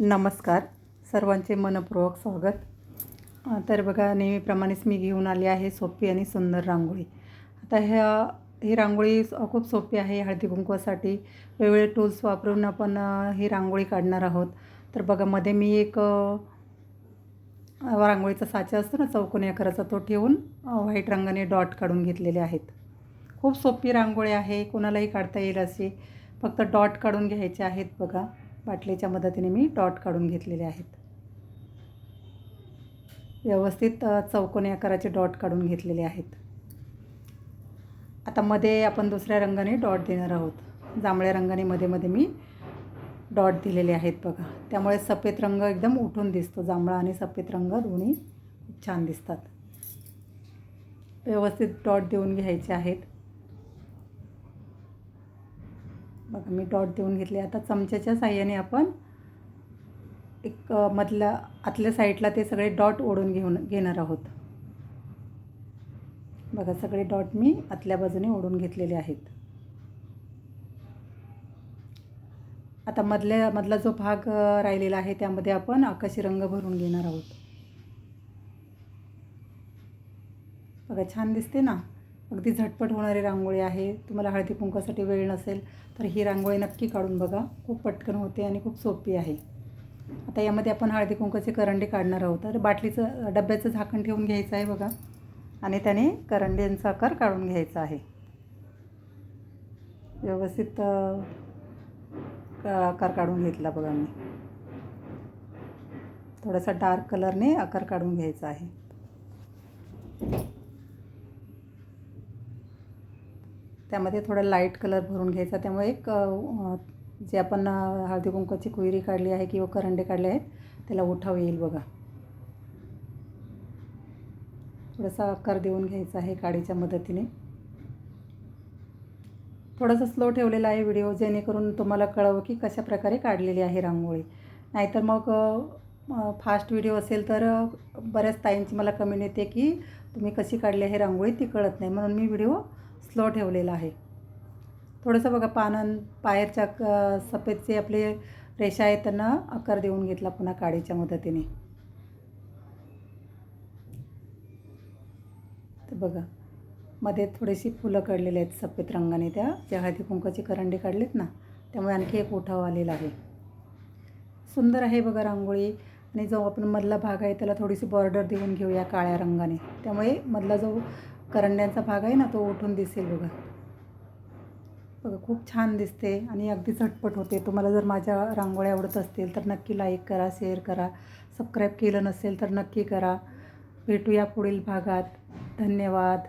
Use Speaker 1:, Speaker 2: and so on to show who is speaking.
Speaker 1: नमस्कार. सर्वांचे मनपूर्वक स्वागत. तर बघा नेहमीप्रमाणेच मी घेऊन आली आहे सोपी आणि सुंदर रांगोळी. आता ह्या ही रांगोळी खूप सोपी आहे हळदी कुंकवासाठी. वेगवेगळे टूल्स वापरून आपण ही रांगोळी काढणार आहोत. तर बघा मध्ये मी एक रांगोळीचा साचा असतो ना चौकोनी आकाराचा तो ठेवून व्हाईट रंगाने डॉट काढून घेतलेले आहेत. खूप सोपी रांगोळी आहे कोणालाही काढता येईल अशी. फक्त डॉट काढून घ्यायचे आहेत बघा. बाटलीच्या मदतीने मी डॉट काढून घेतलेले आहेत. व्यवस्थित चौकोनी आकाराचे डॉट काढून घेतलेले आहेत. आता मध्ये आपण दुसऱ्या रंगाने डॉट देणार आहोत. जांभळ्या रंगाने मध्ये मध्ये मी डॉट दिलेले आहेत बघा. त्यामुळे सफेद रंग एकदम उठून दिसतो. जांभळा आणि सफेद रंग दोन्ही खूप छान दिसतात. व्यवस्थित डॉट देऊन घ्यायचे आहेत बघा मी डॉट देऊन घेतले. आता चमच्याच्या साह्याने आपण एक मधल्या आतल्या साईडला ते सगळे डॉट ओढून घेऊन घेणार आहोत. बघा सगळे डॉट मी आतल्या बाजूने ओढून घेतलेले आहेत. आता मधल्या मधला जो भाग राहिलेला आहे त्यामध्ये आपण आकाशी रंग भरून घेणार आहोत. बघा छान दिसते ना? अगदी झटपट होणारी रांगोळी आहे. तुम्हाला हळदी कुंकासाठी वेळ नसेल तर ही रांगोळी नक्की काढून बघा. खूप पटकन होते आणि खूप सोपी आहे. आता यामध्ये आपण हळदी कुंकाचे करंडे काढणार आहोत. तर बाटलीचं डब्याचं झाकण ठेवून घ्यायचं आहे बघा. आणि त्याने करंड्यांचा आकार काढून घ्यायचा आहे. व्यवस्थित आकार काढून घेतला बघा मी. थोडासा डार्क कलरने आकार काढून घ्यायचा आहे. त्यामध्ये थोडा लाइट कलर भरून घ्यायचा. त्यामुळे एक जे आपण हळदी कुंकवाची कुयरी काढली आहे किंवा करंडे काढले आहेत त्याला उठाव येईल बघा. थोडासा आकार देऊन घ्यायचा आहे काडीच्या मदतीने. थोडासा स्लो ठेवलेला आहे व्हिडिओ जेणेकरून तुम्हाला कळवं की कशा प्रकारे काढलेली आहे रांगोळी. नाहीतर मग फास्ट व्हिडिओ असेल तर बऱ्याच ताईंची मला कमेंट येते की तुम्ही कशी काढली आहे रांगोळी ती कळत नाही. म्हणून मी व्हिडिओ स्लो ठेवलेला आहे. थोडंसं बघा पानां पायरच्या क सफेदचे आपले रेषा आहेत त्यांना आकार देऊन घेतला पुन्हा काडीच्या मदतीने. तर बघा मध्ये थोडीशी फुलं काढलेली आहेत सफेद रंगाने त्या. ज्या हळदी कुंकाचे करंडे काढलेत ना त्यामुळे आणखी एक उठाव आलेला आहे. सुंदर आहे बघा रांगोळी. आणि जो आपण मधला भाग आहे त्याला थोडीशी बॉर्डर देऊन घेऊया काळ्या रंगाने. त्यामुळे मधला जो करंड्यांचा भाग आहे ना तो उठून दिसेल बघा. बघा खूप छान दिसते आणि अगदी झटपट होते. तुम्हाला जर माझ्या रांगोळ्या आवडत असतील तर नक्की लाईक करा शेअर करा. सबस्क्राईब केलं नसेल तर नक्की करा. भेटूया पुढील भागात. धन्यवाद.